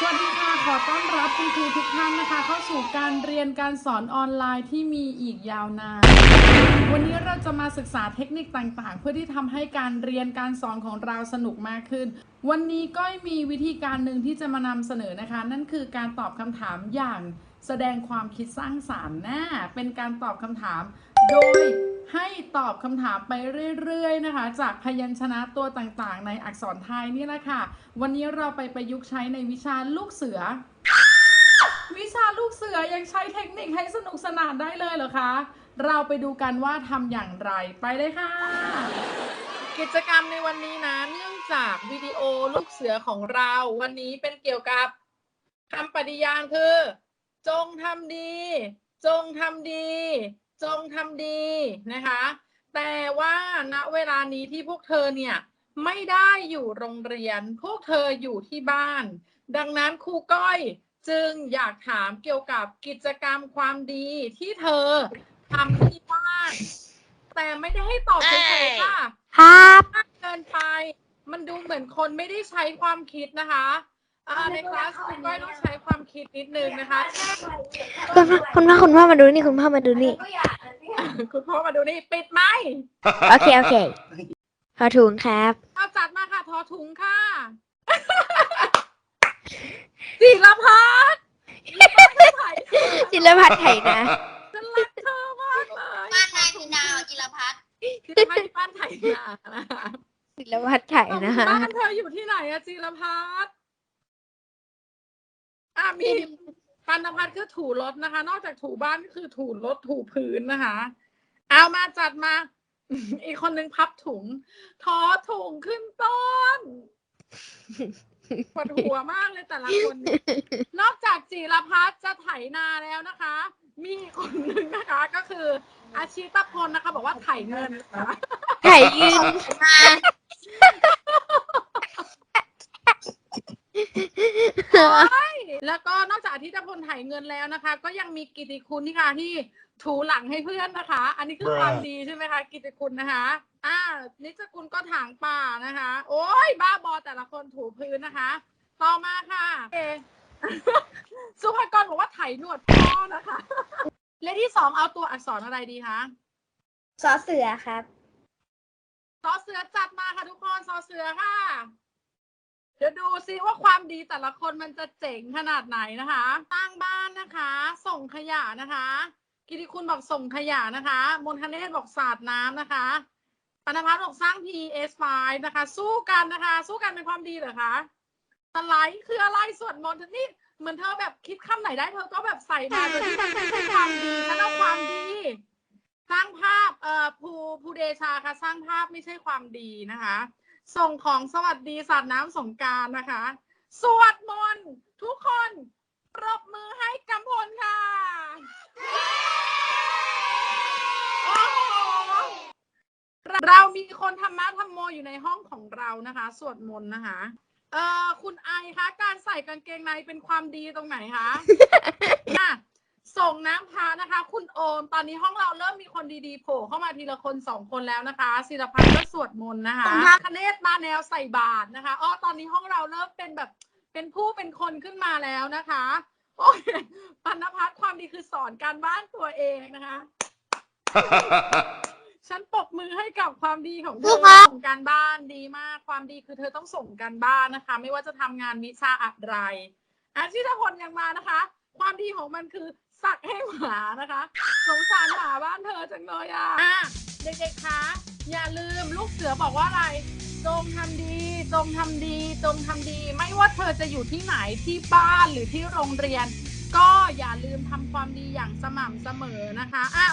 สวัสดีค่ะ ขอต้อนรับคุณครูทุกท่านนะคะ เข้าสู่การเรียนการสอนออนไลน์ที่มีอีกยาวนาน วันนี้เราจะมาศึกษาเทคนิคต่างๆ เพื่อที่ทำให้การเรียนการสอนของเราสนุกมากขึ้น วันนี้ก็มีวิธีการหนึ่งที่จะมานำเสนอนะคะ นั่นคือการตอบคำถามอย่างแสดงความคิดสร้างสารรค์นะเป็นการตอบคำถาม โดยให้ตอบคำถามไปเรื่อยๆนะคะ จากพยัญชนะตัวต่างๆ ในอักษรไทยนี่แหละค่ะ วันนี้เราไปประยุกต์ใช้ในวิชาลูกเสือ วิชาลูกเสือยังใช้เทคนิคให้สนุกสนานได้เลยเหรอคะ เราไปดูกันว่าทำอย่างไรไปเลยค่ะ กิจกรรมในวันนี้นะเนื่องจากวิดีโอลูกเสือของเราวันนี้เป็นเกี่ยวกับคำปฏิญาณคือ จงทำดี จงทำดี จงทำดีนะคะ แต่ว่าณเวลานี้ที่พวกเธอเนี่ยไม่ได้อยู่โรงเรียน พวกเธออยู่ที่บ้าน ดังนั้นครูก้อยจึงอยากถามเกี่ยวกับกิจกรรมความดีที่เธอทำที่บ้าน แต่ไม่ได้ให้ตอบเฉยๆค่ะครับ มากเกินไป มันดูเหมือนคนไม่ได้ใช้ความคิดนะคะ อ่าในคลาสคุณก้อยต้องใช้ความคิดนิดนึงนะคะเช่นคุณพ่อคุณพ่อคุณพ่อมาดูนี่คุณพ่อมาดูนี่ คุณพ่อมาดูนี่ปิดไหมโอเคโอเคขอถุงครับ เอาจัดมาค่ะทอถุงค่ะจิรพัฒน์จิรพัฒน์ไถนะ ฉันรักเธอมากเลยบ้านนายมีนาวจิรพัฒน์จิรพัฒน์ที่บ้านไถนานะคะจิรพัฒน์ไถนะฮะบ้านเธออยู่ที่ไหนอะจิรพัฒน์อะ มีปันพัฒน์คือถูรถนะคะ นอกจากถูบ้านก็คือถูรถถูพื้นนะคะ เอามาจัดมา อีกคนนึงพับถุงทอถุงขึ้นต้นปวดหัวมากเลยแต่ละคนเนี่ยนอกจากจิรพัฒน์จะไถนาแล้วนะคะ มีอีกคนนึงนะคะ ก็คือ อาชีตพลนะคะ บอกว่าไถเงินนะคะไถยืนมา แล้วก็นอกจากอาทิตย์พลไถเงินแล้วนะคะ ก็ยังมีกิตติคุณที่ค่ะที่ถูหลังให้เพื่อนนะคะ อันนี้คือความดีใช่ไหมคะกิตติคุณนะคะอ่านิจกุลก็ถางป่านะคะ โอ้ยบ้าบอแต่ละคนถูพื้นนะคะ ต่อมาค่ะเอสุภากรบอกว่าไถหนวดพ่อนะคะและที่สองเอาตัวอักษรอะไรดีคะสอเสือครับซอเสือจัดมาค่ะทุกคนซอเสือค่ะ เดี๋ยวดูซิว่าความดีแต่ละคนมันจะเจ๋งขนาดไหนนะคะตั้งบ้านนะคะ ส่งขยะนะคะ กิติคุณบอกส่งขยะนะคะ มนคเนศบอกสาดน้ำนะคะปนพัฒน์บอกสร้าง PS5 นะคะ สู้กันนะคะ สู้กันเป็นความดีเหรอคะสไลด์คืออะไรสวดมนต์นี่เหมือนเธอแบบคิดคำไหนได้เธอก็แบบใส่มาโดยที่มันไม่ใช่ความดีฉันเอาความดีสร้างภาพเอ่อภูภูเดชาค่ะ สร้างภาพไม่ใช่ความดีนะคะ ส่งของสวัสดีสาดน้ำสงการนะคะ สวดมนต์ทุกคนปรบมือให้กำพลค่ะ โอ้โห เรามีคนธรรมะธรรมโมอยู่ในห้องของเรานะคะ สวดมนต์นะคะ เอ่อ คุณไอคะ การใส่กางเกงในเป็นความดีตรงไหนคะ ส่งน้ำพานะคะ คุณโอม ตอนนี้ห้องเราเริ่มมีคนดีๆโผล่เข้ามาทีละคนสองคนแล้วนะคะศิลพัฒน์ก็สวดมนต์นะคะคเนศมาแนวใส่บาตรนะคะอ๋อตอนนี้ห้องเราเริ่มเป็นแบบเป็นผู้เป็นคนขึ้นมาแล้วนะคะโอ้ยปัณพัฒน์ความดีคือสอนการบ้านตัวเองนะคะ ฉันปรบมือให้กับความดีของเธอส่งการบ้านดีมาก ความดีคือเธอต้องส่งการบ้านนะคะ ไม่ว่าจะทำงานวิชาอะไรอาชิตพลยังมานะคะ ความดีของมันคือักให้หมานะคะ สงสารหมาบ้านเธอจังเลยอะอะเด็กๆคะอย่าลืมลูกเสือบอกว่าอะไร จงทำดี จงทำดี จงทำดี ไม่ว่าเธอจะอยู่ที่ไหนที่บ้านหรือที่โรงเรียน ก็อย่าลืมทำความดีอย่างสม่ำเสมอนะคะอะ